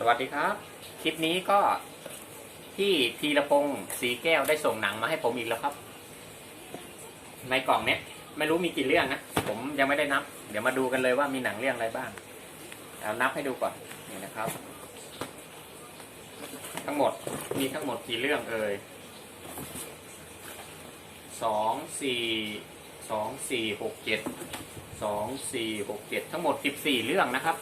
สวัสดีครับ คลิปนี้ก็ที่ธีรพงศ์สีแก้วได้ส่งหนังมาให้ผมอีกแล้วครับ ในกล่องเนี้ยไม่รู้มีกี่เรื่องนะ ผมยังไม่ได้นับ เดี๋ยวมาดูกันเลยว่ามีหนังเรื่องอะไรบ้างเอานับให้ดูก่อนนี่นะครับ ทั้งหมดมีทั้งหมดกี่เรื่องเอ่ยสองสี่สองสี่หกเจ็ดสองสี่หกเจ็ดทั้งหมดสิบสี่เรื่องนะครับ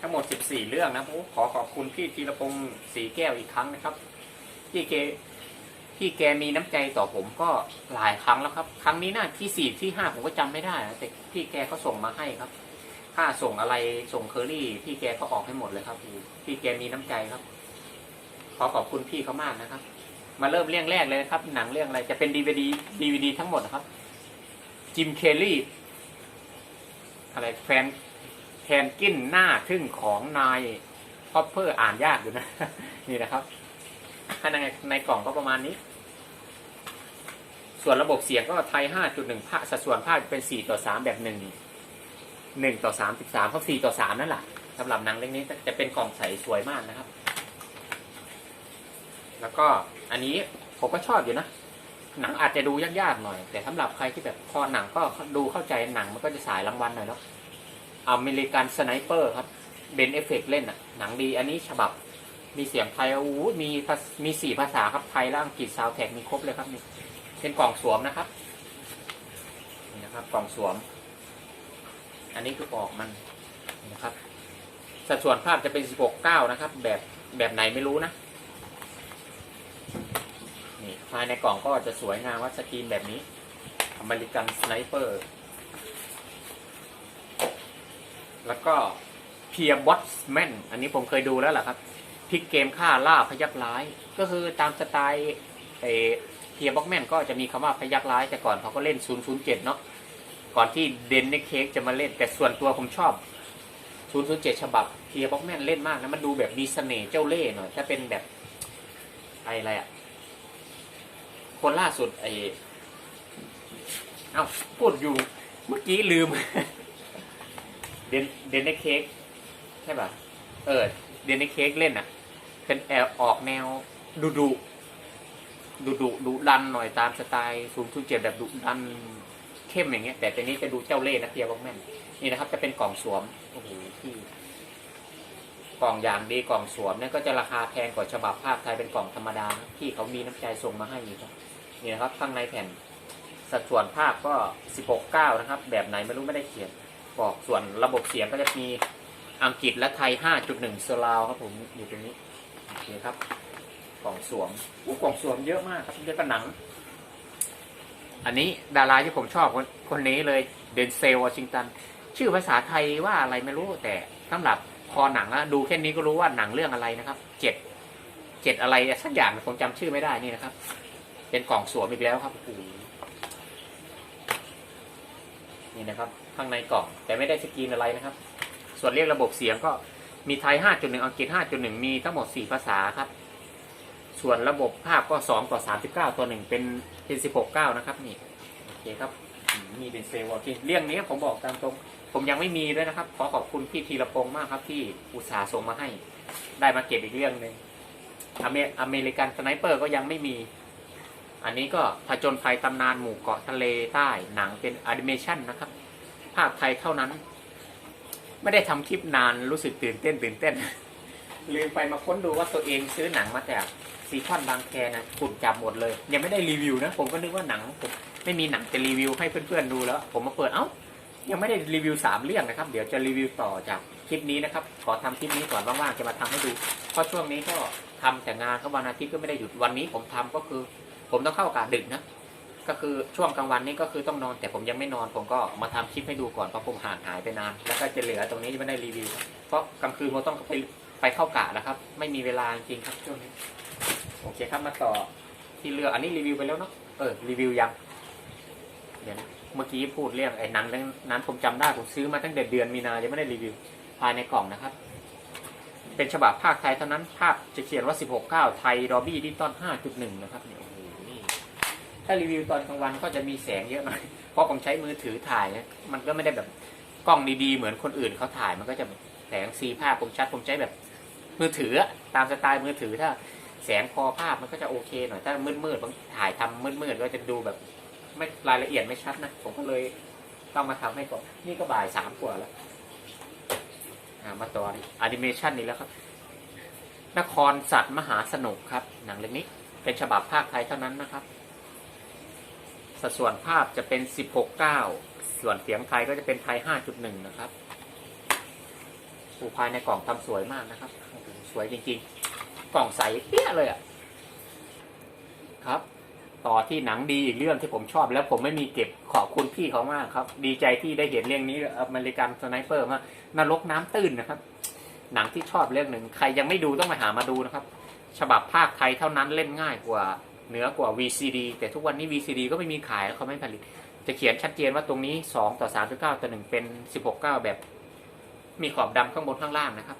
ทั้งหมด 14 เรื่องนะผมขอขอบคุณพี่ธีรพงศ์สีแก้วอีกครั้งนะครับ ที่แกที่แกมีน้ำใจต่อผมก็หลายครั้งแล้วครับ ครั้งนี้น่าที่สี่ที่ห้าผมก็จำไม่ได้นะแต่พี่แกก็ส่งมาให้ครับ ค่าส่งอะไรส่งเคอรี่พี่แกก็ออกให้หมดเลยครับพี่แกมีน้ำใจครับ ขอขอบคุณพี่เขามากนะครับ มาเริ่มเรื่องแรกเลยนะครับ หนังเรื่องอะไรจะเป็นดีวดีดีวดีทั้งหมดนะครับจิมเคลลี่อะไรแฟน แทนกินหน้าทึ่งของนายพอปเปอร์อ่านยากอยู่นะ นี่นะครับในในกล่องก็ประมาณนี้ ส่วนระบบเสียงก็ไทย 5.1ภาคสัดส่วนภาคเป็น 4 ต่อ 3 แบบ 1 1ต่อ 33เขา4ต่อ 3 นั่นแหละสำหรับหนังเรื่องนี้จะเป็นกล่องใสสวยมากนะครับ แล้วก็อันนี้ผมก็ชอบอยู่นะหนังอาจจะดูยากๆหน่อย แต่สำหรับใครที่แบบพอหนังก็ดูเข้าใจหนังมันก็จะสายรางวัลหน่อยเนาะ อเมริกันสไนเปอร์ครับเบนเอฟเฟกเล่นอะ หนังดีอันนี้ฉบับ มีเสียงไทยโอ้มีมีสี่ภาษาครับไทยและอังกฤษซาวแท็กมีครบเลยครับนี่เป็นกล่องสวมนะครับนี่นะครับ กล่องสวม อันนี้คือปอกมันนะครับ สัดส่วนภาพจะเป็น 16 9 นะครับ แบบแบบไหนไม่รู้นะนี่ภายในกล่องก็จะสวยงามวัสกรีนแบบนี้อเมริกันสไนเปอร์ แล้วก็เพียบอสแมนอันนี้ผมเคยดูแล้วแหละครับพลิกเกมฆ่าล่าพยักร้าย ก็คือตามสไตล์เอเพียบ็อกแมนก็จะมีคำว่าพยักร้าย แต่ก่อนเขาก็เล่น 007 เนาะก่อนที่เดนนิเค้กจะมาเล่นแต่ส่วนตัวผมชอบ 007 ฉบับเพียบ็อกแมนเล่นมากนะมันดูแบบมีเสน่ห์เจ้าเล่ห์หน่อยถ้าเป็นแบบอะไรอะคนล่าสุดไอเอ้าพูดอยู่เมื่อกี้ลืม เดนเดนในเค้กใช่ป่ะ เออ เดนในเค้กเล่นอะ เป็นแอบออกแนวดุดุดุดุดุดันหน่อยตามสไตล์สูงทุนเจ็ดแบบดุดันเข้มอย่างเงี้ย แต่ตัวนี้จะดูเจ้าเล่ห์นะเพียบอกแม่นนี่นะครับ จะเป็นกล่องสวมโอ้โหที่กล่องอย่างดีกล่องสวมเนี่ยก็จะราคาแพงกว่าฉบับภาพไทยเป็นกล่องธรรมดาที่เขามีน้ำใจส่งมาให้นี่ครับนี่นะครับข้างในแผ่น สัดส่วนภาพก็16 9นะครับ แบบไหนไม่รู้ไม่ได้เขียน บอกส่วนระบบเสียงก็จะมีอังกฤษและไทย 5.1เซอร์ราวครับผมอยู่ตรงนี้โอเคครับกล่องสวมอู้กล่องสวมเยอะมากครับเยอะกับหนัง อันนี้ดาราที่ผมชอบคนคนนี้เลยเดนเซลวอชิงตัน ชื่อภาษาไทยว่าอะไรไม่รู้แต่สำหรับพอหนังแล้วดูแค่นี้ก็รู้ว่าหนังเรื่องอะไรนะครับเจ็ดเจ็ดอะไรสักอย่างผมจำชื่อไม่ได้นี่นะครับ เป็นกล่องสวมอีกแล้วครับโอ้โหนี่นะครับ ข้างในกล่อง แต่ไม่ได้สกรีนอะไรนะครับ ส่วนเรียกระบบเสียงก็มีไทย 5.1 อังกฤษ 5.1 มีทั้งหมด 4 ภาษาครับ ส่วนระบบภาพก็ 2 ต่อ 39 ตัวหนึ่งเป็นเป็น16 9 นะครับนี่โอเคครับมมีเป็นเซลล์โอเคเรื่องนี้ผมบอกตามตรง ผมยังไม่มีด้วยนะครับ ขอขอบคุณพี่ธีรพงศ์มากครับ ที่อุตส่าห์ส่งมาให้ ได้มาเก็บอีกเรื่องหนึ่งอเมอเมริกันสไนเปอร์ก็ยังไม่มี อันนี้ก็ผจญภัยตำนานหมู่เกาะทะเลใต้หนังเป็นแอนิเมชันนะครับ ภาคไทยเท่านั้น ไม่ได้ทำคลิปนานรู้สึกตื่นเต้นตื่นเต้นลืมไปมาค้นดูว่าตัวเองซื้อหนังมาจากซีคอนบางแคนะฝุ่นจับหมดเลย ยังไม่ได้รีวิวนะ ผมก็นึกว่าหนังผมไม่มีหนังจะรีวิวให้เพื่อนๆดูแล้ว ผมมาเปิดเอ้ายังไม่ได้รีวิวสามเรื่องนะครับ เดี๋ยวจะรีวิวต่อจากคลิปนี้นะครับ ขอทำคลิปนี้ก่อนว่างๆจะมาทำให้ดู เพราะช่วงนี้ก็ทำแต่งานเขาวันอาทิตย์ก็ไม่ได้หยุดวันนี้ผมทำก็คือ ผมต้องเข้ากะดึกนะ ก็คือช่วงกลางวันนี้ก็คือต้องนอน แต่ผมยังไม่นอนผมก็มาทำคลิปให้ดูก่อนเพราะผมห่างหายไปนาน แล้วก็จะเหลือตรงนี้ไม่ได้รีวิว เพราะกลางคืนผมต้องไปไปเข้ากะนะครับ ไม่มีเวลาจริงครับช่วงนี้โอเคครับมาต่อที่เรืออันนี้รีวิวไปแล้วเนาะเออรีวิวยังเดี๋ยวนะเมื่อกี้พูดเรื่องไอ้หนังเรื่องนั้นผมจำได้ผมซื้อมาตั้งแต่เดือนมีนายังไม่ได้รีวิวภายในกล่องนะครับ เป็นฉบับภาคไทยเท่านั้นภาพจะเขียนว่า 16 9 ไทยดอบี้ดิจิตอล5.1 นะครับเนี่ย ถ้ารีวิวตอนกลางวันก็จะมีแสงเยอะหน่อย เพราะผมใช้มือถือถ่ายนะมันก็ไม่ได้แบบกล้องดีๆ เหมือนคนอื่นเขาถ่ายมันก็จะแสงสีภาพผมชัดผมใช้แบบมือถืออะตามสไตล์มือถือถ้าแสงพอภาพมันก็จะโอเคหน่อยถ้ามืดๆบางถ่ายทำมืดมืดๆก็จะดูแบบไม่รายละเอียดไม่ชัดนะผมก็เลยต้องมาทำให้ก่อนนี่ก็บ่ายสามกว่าแล้วมาต่อแอนิเมชันนี้แล้วครับ นครสัตว์มหาสนุกครับ หนังเรื่องนี้เป็นฉบับภาคไทยเท่านั้นนะครับ สัดส่วนภาพจะเป็น 16.9 ส่วนเสียงไทยก็จะเป็นไทย 5.1 นะครับผู้ภายในกล่องทำสวยมากนะครับ สวยจริงๆ กล่องใสเปี้ยเลยอะครับ ต่อที่หนังดีอีกเรื่องที่ผมชอบแล้วผมไม่มีเก็บขอบคุณพี่เขามากครับ ดีใจที่ได้เห็นเรื่องนี้อเมริกันสไนเปอร์มานรกน้ำตื้นนะครับ หนังที่ชอบเรื่องหนึ่งใครยังไม่ดูต้องไปหามาดูนะครับ ฉบับภาคไทยเท่านั้นเล่นง่ายกว่า เหนือกว่า VCD แต่ทุกวันนี้ VCD ก็ไม่มีขายแล้วเขาไม่ผลิต จะเขียนชัดเจนว่าตรงนี้ 2 ต่อ 3.9 ต่อ 1 เป็น 16.9 แบบ มีขอบดำข้างบนข้างล่างนะครับ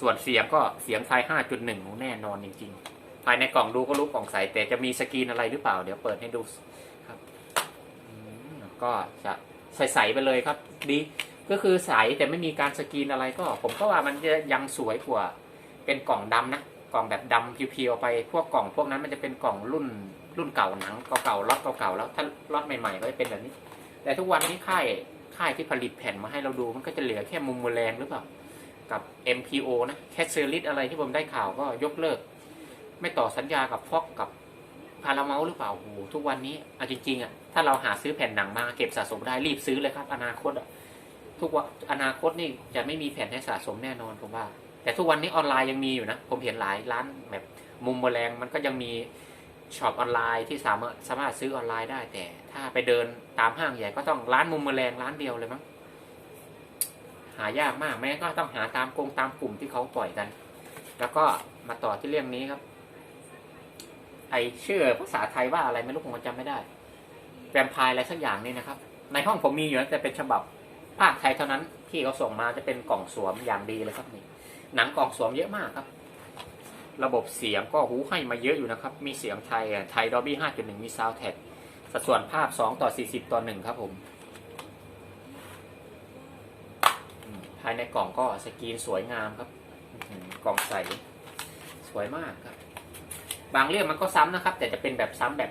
ส่วนเสียงก็เสียงไทย5.1 แน่นอนจริงๆ ภายในกล่องดูก็รู้กล่องใส แต่จะมีสกรีนอะไรหรือเปล่า เดี๋ยวเปิดให้ดูครับก็จะใสๆไปเลยครับ ดีก็คือใสแต่ไม่มีการสกรีนอะไรก็ ผมก็ว่ามันจะยังสวยกว่าเป็นกล่องดำนะ กล่องแบบดำเพียวๆไปพวกกล่องพวกนั้นมันจะเป็นกล่องรุ่นรุ่นเก่าหนังเก่าๆล็อตเก่าๆแล้วถ้าล็อตใหม่ๆก็จะเป็นแบบนี้ แต่ทุกวันนี้ค่ายค่ายที่ผลิตแผ่นมาให้เราดูมันก็จะเหลือแค่มุมแมลงหรือเปล่ากับ MPO นะแคสเซอริสอะไรที่ผมได้ข่าวก็ยกเลิก ไม่ต่อสัญญากับฟอกกับพาราเมลหรือเปล่าโอ้โหทุกวันนี้เอาจริงๆอะถ้าเราหาซื้อแผ่นหนังมาเก็บสะสมได้รีบซื้อเลยครับ อนาคตอะทุกวันอนาคตนี่จะไม่มีแผ่นให้สะสมแน่นอนผมว่า แต่ทุกวันนี้ออนไลน์ยังมีอยู่นะ ผมเห็นหลายร้านแบบมุมแมลงมันก็ยังมีช็อปออนไลน์ที่สามารถสามารถซื้อออนไลน์ได้ แต่ ถ้าไปเดินตามห้างใหญ่ก็ต้องร้านมุมแมลงร้านเดียวเลยมั้งหายากมากแม้ก็ต้องหาตามกรงตามกลุ่มที่เขาปล่อยกัน แล้วก็มาต่อที่เรื่องนี้ครับ ไอชื่อภาษาไทยว่าอะไรไม่รู้ผมจำไม่ได้แวมไพร์อะไรสักอย่างนี่นะครับ ในห้องผมมีอยู่แต่เป็นฉบับภาคไทยเท่านั้นที่เขาส่งมาจะเป็นกล่องสวมอย่างดีเลยครับนี่ หนังกล่องสวมเยอะมากครับ ระบบเสียงก็หูให้มาเยอะอยู่นะครับ มีเสียงไทยไทยดอบี้5.1มีซาวด์แท็กสัดส่วนภาพ2ต่อ40ต่อ1ครับผม ภายในกล่องก็สกรีนสวยงามครับ กล่องใสสวยมากครับ บางเรื่องมันก็ซ้ำนะครับ แต่จะเป็นแบบซ้ำแบบ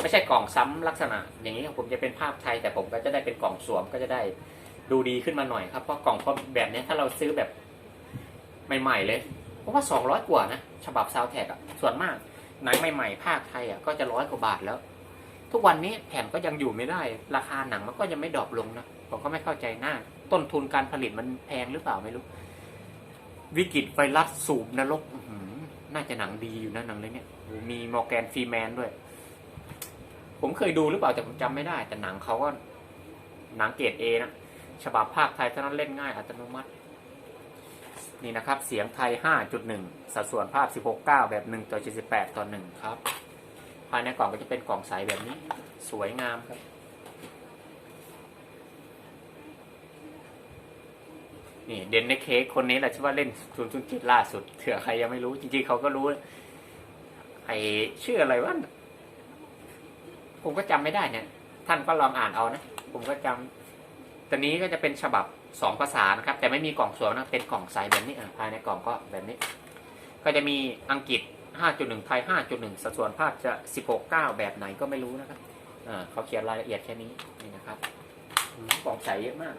ไม่ใช่กล่องซ้ำลักษณะ อย่างนี้ครับผมจะเป็นภาพไทย แต่ผมก็จะได้เป็นกล่องสวมก็จะได้ดูดีขึ้นมาหน่อยครับเพราะกล่องแบบนี้ถ้าเราซื้อแบบ ใหม่ๆเลย เพราะว่าสองร้อยกว่านะ ฉบับซาวแท็กอะส่วนมากหนังใหม่ๆ ภาคไทยอะก็จะร้อยกว่าบาทแล้ว ทุกวันนี้แผ่นก็ยังอยู่ไม่ได้ ราคาหนังมันก็ยังไม่ดรอปลงนะ ผมก็ไม่เข้าใจหน้า ต้นทุนการผลิตมันแพงหรือเปล่าไม่รู้ วิกฤตไวรัสสูบนรกน่าจะหนังดีอยู่นะหนังเรื่องเนี้ยมีมอร์แกนฟรีแมนด้วย ผมเคยดูหรือเปล่าแต่ผมจำไม่ได้ แต่หนังเขาก็หนังเกรดเอนะฉบับภาคไทยเท่านั้นเล่นง่ายอัตโนมัติ นี่นะครับ เสียงไทย 5.1 สัดส่วนภาพ 16.9 แบบ 1 ต่อ 78 ต่อ 1 ครับ ภายในกล่องก็จะเป็นกล่องใสแบบนี้ สวยงามครับ นี่เดนในเค้กคนนี้แหละที่ว่าเล่นศูนย์ศูนย์จิตล่าสุดเถื่อใครยังไม่รู้จริงๆเขาก็รู้ ไอชื่ออะไรวะ ผมก็จำไม่ได้เนี่ย ท่านก็ลองอ่านเอานะ ผมก็จำตัวนี้ก็จะเป็นฉบับ สองภาษานะครับ แต่ไม่มีกล่องสวมนะเป็นกล่องใสแบบนี้อะภายในกล่องก็แบบนี้ ก็จะมีอังกฤษ 5.1 ไทย 5.1 สัดส่วนภาพจะ 16.9 แบบไหนก็ไม่รู้นะครับอ่าเขาเขียนรายละเอียดแค่นี้นี่นะครับอืมกล่องใสเยอะมาก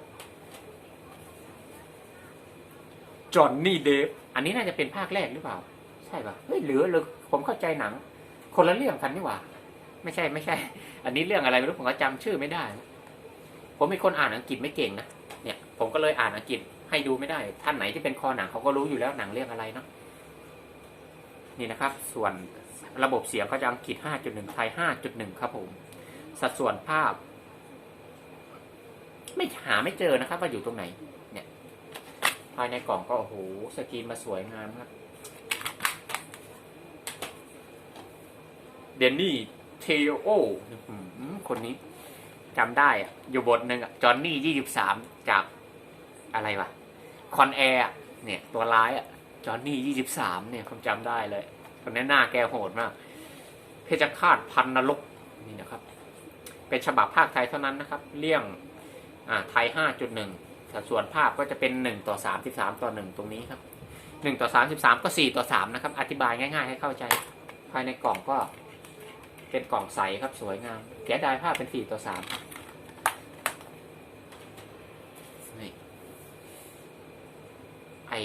จอห์นนี่เดฟอันนี้น่าจะเป็นภาคแรกหรือเปล่า ใช่ป่ะเฮ้ยหรือหรือผมเข้าใจหนัง คนละเรื่องกันนี่หว่า ไม่ใช่ไม่ใช่ อันนี้เรื่องอะไรไม่รู้ผมก็จำชื่อไม่ได้นะผมเป็นคนอ่านอังกฤษไม่เก่งนะเนี่ย ผมก็เลยอ่านอังกฤษให้ดูไม่ได้ ท่านไหนที่เป็นคอหนังเขาก็รู้อยู่แล้วหนังเรื่องอะไรเนาะนี่นะครับ ส่วนระบบเสียงก็จะอังกฤษ 5.1 ไทย 5.1 ครับผม สัดส่วนภาพ ไม่หาไม่เจอนะครับ ว่าอยู่ตรงไหน เนี่ย ภายในกล่องก็โอ้โหสกรีนมาสวยงามครับเดนนี่เทโอคนนี้จำได้อะอยู่บทหนึ่งอะจอห์นนี่ยี่สิบสามจาก อะไรวะคอนแอร์เนี่ยตัวร้ายอะจอห์นนี่ยี่สิบสามเนี่ยผมจำได้เลยคนนี้หน้าแกโหดมาก เพชฌฆาตพันนรกนี่นะครับ เป็นฉบับภาคไทยเท่านั้นนะครับ เลี่ยงอ่าไทยห้าจุดหนึ่งสัดส่วนภาพก็จะเป็นหนึ่งต่อสามสิบสามต่อหนึ่งตรงนี้ครับหนึ่งต่อสามสิบสามก็สี่ต่อสามนะครับ อธิบายง่าย ๆ ให้เข้าใจ ภายในกล่องก็เป็นกล่องใสครับสวยงามเสียดายภาพเป็นสี่ต่อสามนี่ ไอ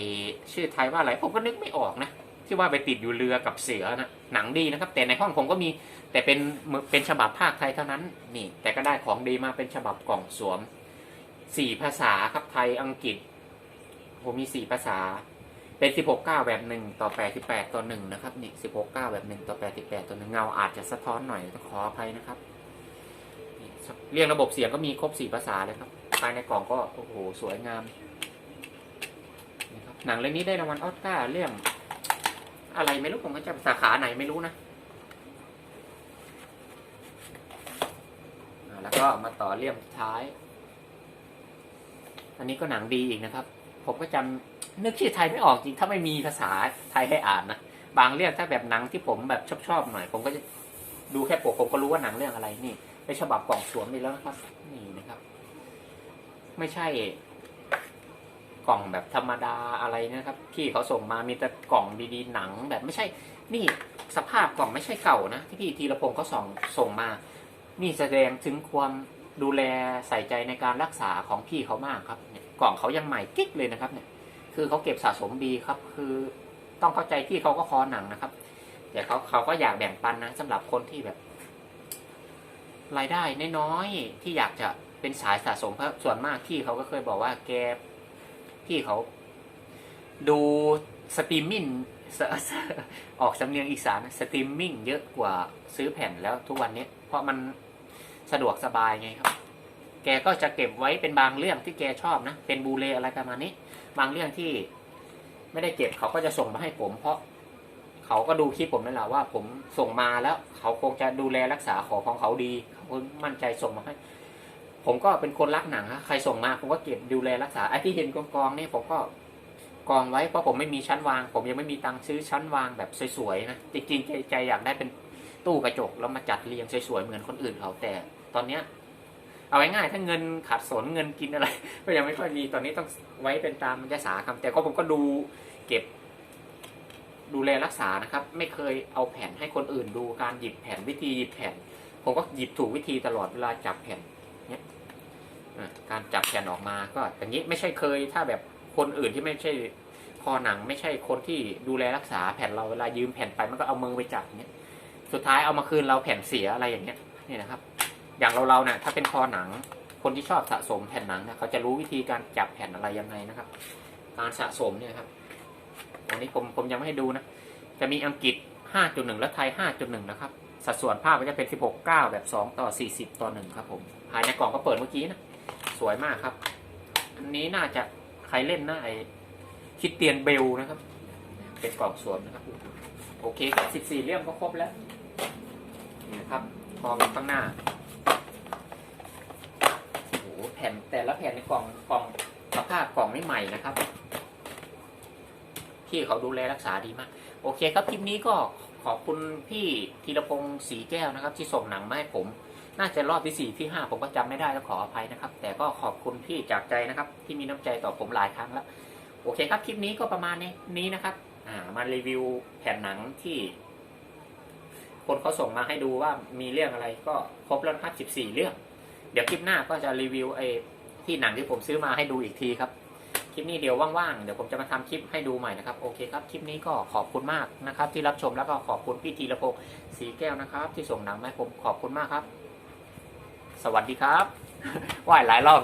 ชื่อไทยว่าอะไรผมก็นึกไม่ออกนะที่ว่าไปติดอยู่เรือกับเสือนะหนังดีนะครับ แต่ในห้องผมก็มีแต่เป็นเป็นฉบับภาคไทยเท่านั้นนี่ แต่ก็ได้ของดีมาเป็นฉบับกล่องสวมสี่ภาษาครับไทยอังกฤษ ผมมีสี่ภาษา เป็นสิบหกเก้าแบบหนึ่งต่อแปดสิบแปดต่อหนึ่งนะครับนี่สิบหกเก้าแบบหนึ่งต่อแปดสิบแปดต่อหนึ่งเงาอาจจะสะท้อนหน่อยต้องขออภัยนะครับนี่เรียงระบบเสียงก็มีครบสี่ภาษาเลยครับภายในกล่องก็โอ้โหสวยงาม หนังเรื่องนี้ได้รางวัลออสการ์เรื่อง อะไรไม่รู้ผมก็จำสาขาไหนไม่รู้นะแล้วก็มาต่อเลี่ยมท้าย อันนี้ก็หนังดีอีกนะครับ ผมก็จำนึกชื่อไทยไม่ออกจริง ถ้าไม่มีภาษาไทยให้อ่านนะบางเรื่องถ้าแบบหนังที่ผมแบบชอบชอบๆหน่อย ผมก็จะดูแค่ปกผมก็รู้ว่าหนังเรื่องอะไรนี่เป็นฉบับกล่องสวมไปแล้วนะครับ นี่นะครับ ไม่ใช่ กล่องแบบธรรมดาอะไรนะครับ ที่เขาส่งมามีแต่กล่องดีๆหนังแบบไม่ใช่ นี่สภาพกล่องไม่ใช่เก่านะ ที่พี่ธีรพงศ์เขาส่งส่งมา นี่แสดงถึงความดูแลใส่ใจในการรักษาของพี่เขามากครับเนี่ยกล่องเขายังใหม่กิ๊กเลยนะครับเนี่ย คือเขาเก็บสะสมดีครับ คือต้องเข้าใจพี่เขาก็คอหนังนะครับ แต่เขาเขาก็อยากแบ่งปันนะสำหรับคนที่แบบ รายได้น้อยๆที่อยากจะเป็นสายสะสมเพราะส่วนมากพี่เขาก็เคยบอกว่าแก พี่เขา ดูสตรีมมิ่งออกสำเนียงอีสานสตรีมมิ่งเยอะกว่าซื้อแผ่นแล้วทุกวันนี้ เพราะมันสะดวกสบายไงครับ แกก็จะเก็บไว้เป็นบางเรื่องที่แกชอบนะ เป็นบูเลอะไรประมาณนี้ บางเรื่องที่ไม่ได้เก็บเขาก็จะส่งมาให้ผม เพราะเขาก็ดูคลิปผมนั่นแหละว่า ผมส่งมาแล้ว เขาคงจะดูแลรักษาของของเขาดีเขามั่นใจส่งมาให้ ผมก็เป็นคนรักหนังนะใครส่งมาผมก็เก็บดูแลรักษาไอ้ที่เห็นกองๆเนี่ยผมก็กองไว้เพราะผมไม่มีชั้นวาง ผมยังไม่มีตังค์ซื้อชั้นวางแบบสวยๆนะจริงๆใจอยากได้เป็นตู้กระจกแล้วมาจัดเรียงสวยๆเหมือนคนอื่นเขาแต่ ตอนเนี้ยเอาง่ายๆถ้าเงินขาดสนเงินกินอะไร ก็ยังไม่ค่อยมีตอนนี้ต้องไว้เป็นตามยสาครับแต่ก็ผมก็ดูเก็บดูแลรักษานะครับ ไม่เคยเอาแผ่นให้คนอื่นดูการหยิบแผ่นวิธีหยิบแผ่น ผมก็หยิบถูกวิธีตลอดเวลาจับแผ่น เนี้ยการจับแผ่นออกมาก็อย่างนี้ไม่ใช่เคยถ้าแบบคนอื่นที่ไม่ใช่คอหนัง ไม่ใช่คนที่ดูแลรักษาแผ่นเราเวลายืมแผ่นไปมันก็เอามือไปจับเนี้ยสุดท้ายเอามาคืนเราแผ่นเสียอะไรอย่างเงี้ยนี่นะครับ อย่างเราเราเนี่ยถ้าเป็นคอหนัง คนที่ชอบสะสมแผ่นหนังเนี่ยเขาจะรู้วิธีการจับแผ่นอะไรยังไงนะครับ การสะสมเนี่ยครับอันนี้ผมผมยังไม่ให้ดูนะจะมีอังกฤษ 5.1 และไทย 5.1 นะครับ สัดส่วนภาพก็จะเป็น 16 9 แบบ 2 ต่อ 40 ต่อ 1 ครับผม ภายในกล่องก็เปิดเมื่อกี้นะ สวยมากครับ อันนี้น่าจะใครเล่นนะไอคิดเตียนเบลนะครับ เป็นกล่องสวมนะครับ โอเคครับ 14 เล่มก็ครบแล้วนี่นะครับพอข้างหน้า โอ้โหแผ่นแต่ละแผ่นในกล่องกล่องสภาพกล่องไม่ใหม่นะครับพี่เขาดูแลรักษาดีมาก โอเคครับคลิปนี้ก็ข ขอบคุณพี่ธีรพงศ์สีแก้วนะครับ ที่ส่งหนังมาให้ผม น่าจะรอบที่สี่ที่ห้าผมก็จำไม่ได้แล้วขออภัยนะครับ แต่ก็ขอบคุณพี่จากใจนะครับ ที่มีน้ำใจต่อผมหลายครั้งแล้ว โอเคครับคลิปนี้ก็ประมาณนี้นี้นะครับ อ่ามารีวิวแผ่นหนังที่ คนเขาส่งมาให้ดูว่ามีเรื่องอะไรก็ครบแล้วครับสิบสี่เรื่อง เดี๋ยวคลิปหน้าก็จะรีวิวไอ้ที่หนังที่ผมซื้อมาให้ดูอีกทีครับ ลิปนี้เดี๋ยวว่างๆ เดี๋ยวผมจะมาทำคลิปให้ดูใหม่นะครับ โอเคครับ คลิปนี้ก็ขอบคุณมากนะครับ ที่รับชมแล้วก็ขอบคุณพี่ธีรพงศ์สีแก้วนะครับ ที่ส่งหนังมาให้ผมขอบคุณมากครับ สวัสดีครับไหวหลายรอบ